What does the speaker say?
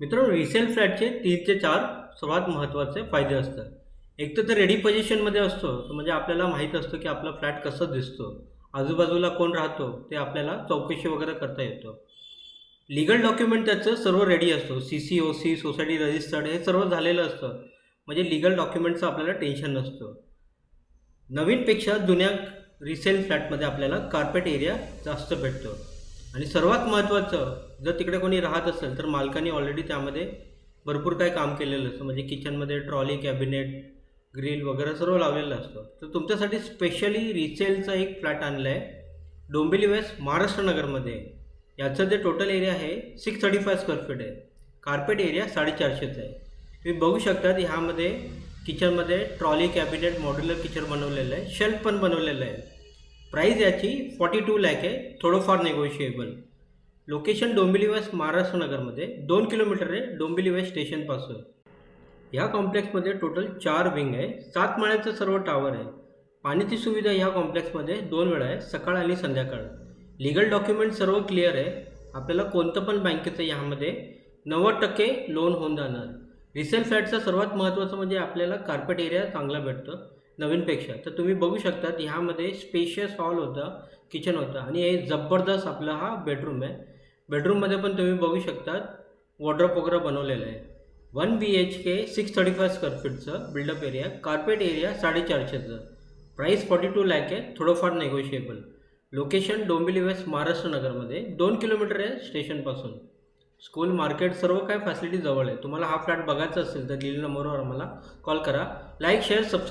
मित्रांनो रिसेल फ्लॅटचे तीन ते चार सर्वात महत्त्वाचे फायदे असतात. एक तर ते रेडी पोझिशनमध्ये असतो तर म्हणजे आपल्याला माहीत असतं की आपला फ्लॅट कसं दिसतो. आजूबाजूला कोण राहतो ते आपल्याला चौकशी वगैरे करता येतो. लिगल डॉक्युमेंट त्याचं सर्व रेडी असतो. C C O C society registered हे सर्व झालेलं असतं. म्हणजे लिगल डॉक्युमेंटचं आपल्याला टेन्शन नसतं. नवीनपेक्षा जुन्या रिसेल फ्लॅटमध्ये आपल्याला कार्पेट एरिया जास्त भेटतो. आणि सर्वात महत्त्वाचं जर तिकडे कोणी राहत असेल तर मालकाने ऑलरेडी त्यामध्ये भरपूर काही काम केलेलं असतं. म्हणजे किचनमध्ये ट्रॉली कॅबिनेट ग्रिल वगैरे सर्व लावलेलं असतं. तर तुमच्यासाठी स्पेशली रिसेलचा एक फ्लॅट आणला आहे डोंबिवली वेस्ट महाराष्ट्र नगरमध्ये. याचं जे टोटल एरिया आहे six thirty five square feet आहे. कार्पेट एरिया साडेचारशेचा आहे. तुम्ही बघू शकतात ह्यामध्ये किचनमध्ये ट्रॉली कॅबिनेट मॉड्युलर किचन बनवलेलं आहे. शेल्फ पण बनवलेलं आहे. प्राईस याची फॉर्टी टू लॅक आहे थोडंफार negotiable location Dombivli west Maharashtra नगरमध्ये. दोन किलोमीटर आहे डोंबिवली वेस्ट स्टेशनपासून ह्या कॉम्प्लेक्समध्ये टोटल चार विंग आहे. सात माळ्याचं सर्व टावर आहे. पाण्याची सुविधा ह्या कॉम्प्लेक्समध्ये दोन वेळा आहे सकाळ आणि संध्याकाळ. लिगल डॉक्युमेंट सर्व क्लिअर आहे. आपल्याला कोणतं पण बँकेचं ह्यामध्ये नव्वद टक्के लोन होऊन जाणार. रिसेल फ्लॅटचं सर्वात महत्त्वाचं म्हणजे आपल्याला कार्पेट एरिया चांगला भेटतो. नवीनपेक्षा. तर तुम्ही बघू शकतात ह्यामध्ये स्पेशियस हॉल होतं किचन होतं. आणि हे जबरदस्त आपला हा बेडरूम आहे. बेडरूममध्ये पण तुम्ही बघू शकतात वॉर्ड्रॉप वगैरे बनवलेलं आहे. One B H K six thirty five square फीटचं built up area carpet area साडेचारशेचं. Price forty two lakh आहे थोडंफार negotiable location Dombivli west Maharashtra नगरमध्ये. दोन किलोमीटर आहे स्टेशनपासून स्कूल मार्केट सर्व काय फॅसिलिटी जवळ आहे. तुम्हाला हा फ्लॅट बघायचा असेल तर दिलेल्या नंबरवर आम्हाला कॉल करा. Like share subscribe